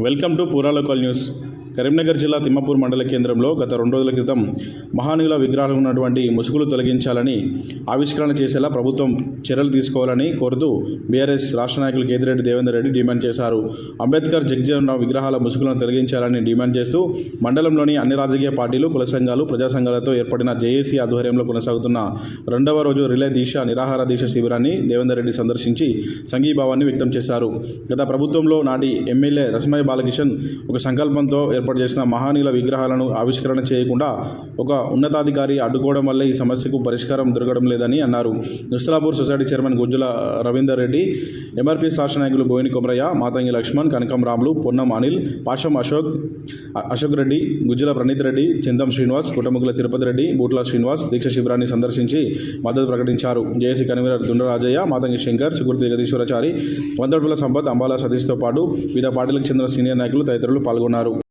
Welcome to పూరా local news Karimnagar జిల్లా తిమ్మపూర్ మండల కేంద్రంలో గత రెండు రోజుల క్రితం మహానీల విగ్రహాలు ఉన్నటువంటి ముసుగులు తొలగించాలని ఆవిష్కరణ చేసేలా ప్రభుత్వం చర్యలు తీసుకోవాలని కోరుతూ బీఆర్ఎస్ రాష్ట్ర నాయకులు కేతిరెడ్డి దేవేందర్ రెడ్డి డిమాండ్ చేశారు. అంబేద్కర్ జగ్జీవన్ రావు విగ్రహాల ముసుగులను తొలగించాలని డిమాండ్ చేస్తూ మండలంలోని అన్ని రాజకీయ పార్టీలు కుల సంఘాలు ప్రజా సంఘాలతో ఏర్పడిన జేఏసీ ఆధ్వర్యంలో కొనసాగుతున్న రెండవ రోజు రిలే దీక్ష నిరాహార దీక్ష శిబిరాన్ని దేవేందర్ రెడ్డి సందర్శించి సంఘీభావాన్ని వ్యక్తం చేశారు. గత ప్రభుత్వంలో నాటి ఎమ్మెల్యే రసమయ బాలకిషన్ ఒక సంకల్పంతో ఏర్పాటు చేసిన మహానీయుల విగ్రహాలను ఆవిష్కరణ చేయకుండా ఒక ఉన్నతాధికారి అడ్డుకోవడం వల్ల ఈ సమస్యకు పరిష్కారం దొరకడం లేదని అన్నారు. Nustulapur society chairman Gujjula Ravinder Reddy MRP శాసన నాయకులు బోయిని కొమరయ్య మాతంగి లక్ష్మణ్ కనకం రాములు పొన్నం అనిల్ పాషం అశోక్ అశోక్ రెడ్డి గుజ్జుల ప్రణీత్ రెడ్డి చిందం శ్రీనివాస్ కుటముగుల తిరుపతి రెడ్డి బూట్ల శ్రీనివాస్ దీక్ష శిబిరాన్ని సందర్శించి మద్దతు ప్రకటించారు. జేఏసీ కన్వీనర్ దుండరాజయ్య మాతంగి శంకర్ సుకృతి జగదీశ్వరాచారి వందడుపుల సంపత్ అంబాల సతీష్తో పాటు వివిధ పార్టీలకు చెందిన సీనియర్ నాయకులు తదితరులు పాల్గొన్నారు.